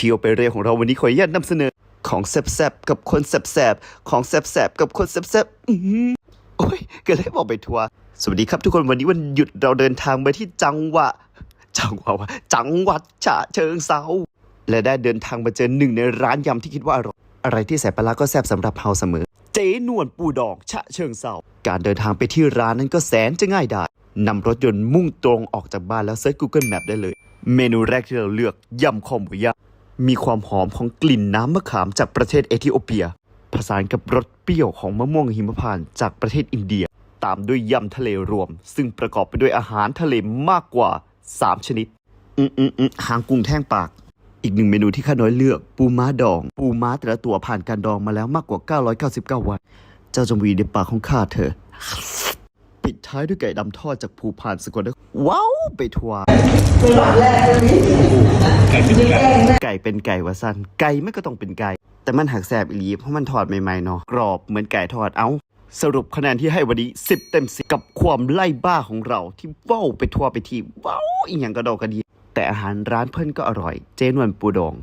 เที่ยวไปเรียของเราวันนี้ขออนุญาตนำเสนอของแซบๆกับคนแซบๆของแซบๆกับคนแซบๆอื้อหือโอ้ยก็เลยบอกไปทัวร์สวัสดีครับทุกคนวันนี้วันหยุดเราเดินทางไปที่จังหวะจังหวะจังหวัดฉะเชิงเซาและได้เดินทางมาเจอหนึ่งในร้านยำที่คิดว่าอร่อยอะไรที่ใส่ปลาร้าก็แซบสำหรับเฮาเสมอ เจ๊นวลปูดองฉะเชิงเซาการเดินทางไปที่ร้านนั้นก็แสนจะง่ายดายนำรถยนต์มุ่งตรงออกจากบ้านแล้วเซิร์ช Google Map ได้เลย เมนูแรกที่เราเลือกยำคอหมูย่าง มีความหอมของกลิ่นน้ำมะขามจากประเทศเอธิโอเปีย ผสานกับรสเปรี้ยวของมะม่วงหิมพานต์จากประเทศอินเดีย ตามด้วยยำทะเลรวม ซึ่งประกอบไปด้วยอาหารทะเลมากกว่า 3 ชนิด อืมอืมอืมหางกุ้งแท่งปาก อีกหนึ่งเมนูที่ข้าน้อยเลือก ปูม้าดอง ปูม้าแต่ละตัวผ่านการดองมาแล้วมากกว่า 999 วัน เจ้าจงวีในปากของข้าเธอปิดท้ายด้วยไก่ดำทอดจากภูพานสกลนครว้าวไปทัวร์ไก่เป็น ไก่เป็นไก่วะสันไก่ไม่ก็ต้องเป็นไก่ แต่มันหักแสบอีหลีเพราะมันทอดใหม่ๆเนาะกรอบเหมือนไก่ทอดเอ้าสรุปคะแนนที่ให้วันนี้ 10 เต็มสิกับความไล่บ้าของเราที่ว้าวไปทั่วไปทีว้าอีหยังกระดอกกระดี แต่อาหารร้านเพื่อนก็อร่อย เจนวนปูดอง